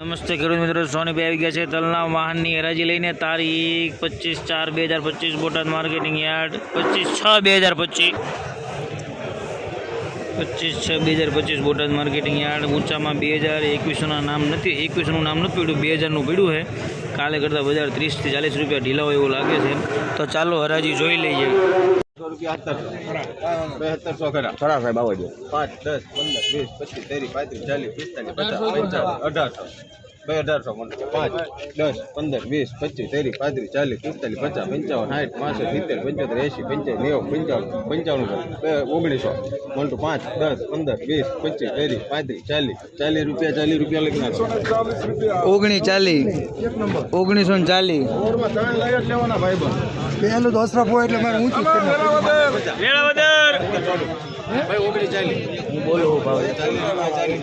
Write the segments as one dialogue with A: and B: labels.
A: નમસ્તે ખેડૂત મિત્રો સોનીભાઈ આવી ગયા છે તલના વાહનની હરાજી લઈને તારીખ પચીસ ચાર બે હજાર પચીસ, બોટાદ માર્કેટિંગ યાર્ડ પચીસ છ બે હજાર પચીસ. પચીસ છ બે હજાર પચીસ, બોટાદ માર્કેટિંગ યાર્ડ, ઊંચામાં બે હજાર એકવીસોના નામ નથી, એકવીસોનું નામ નથી પડ્યું, બે હજારનું પડ્યું છે. કાલે કરતાં બજાર ત્રીસથી ચાલીસ રૂપિયા ઢીલા હોય એવું લાગે છે. તો ચાલો હરાજી જોઈ લઈએ.
B: સો. રૂપિયા સત્તરસો બેહત્તરસો ખરા ખરા સાહેબ આવો પાંચ દસ પંદર વીસ પચીસ ત્રીસ પાંત્રીસ ચાલીસ પિસ્તાલીસ પચાસ પંચાવન અઢારસો. બે અઢારસો પાંચ દસ પંદર વીસ પચીસ ત્રીસ પાંત્રીસ ચાલીસ પિસ્તાલીસ પચાસ પંચાવન સાઠ પાસઠ સિત્તેર પંચોતેર એંસી પંચાવન નેવું પંચાવન પંચાવન બે ઓગણીસો. વન પાંચ દસ પંદર વીસ પચીસ ત્રીસ પાંત્રીસ ચાલીસ ચાલીસ રૂપિયા ચાલીસ રૂપિયા લખી નાખો.
A: ઓગણીસ ચાલીસ. ઓગણીસો ને
B: ચાલીસ.
C: પહેલું તો અસરફ હોય એટલે મારે ઊંચું.
B: ભાઈ ઓગણીસ ચાલીસ.
A: હું બોલું ભાવ
B: ચાલીસ.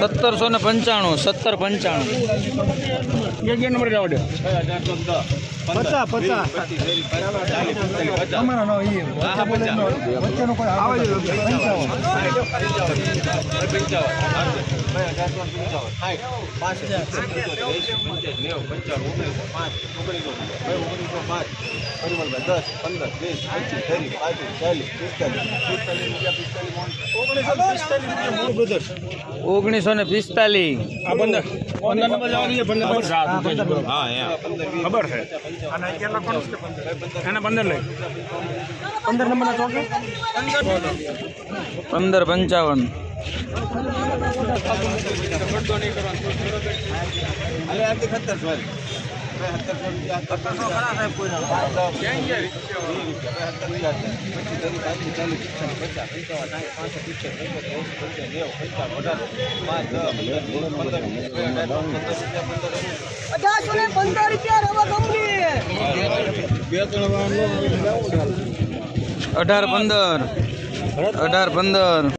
A: સત્તરસો ને પંચાણું સત્તર પંચાણું.
C: પચાસ પચાસ. અમારા નો ઈ વચ્ચે બોલે નો. વચ્ચેનો કોઈ આવે જ નથી. પંચાવન.
B: દસ પંદર વીસ પચીસ ત્રીસ પાંત્રીસ ચાલીસ પિસ્તાલીસ પિસ્તાલીસ
A: ઓગણીસો ને પિસ્તાલીસ પંદર પંચાવન.
B: અરે આરતી ખતર
A: અઢાર પંદર. અઢાર પંદર.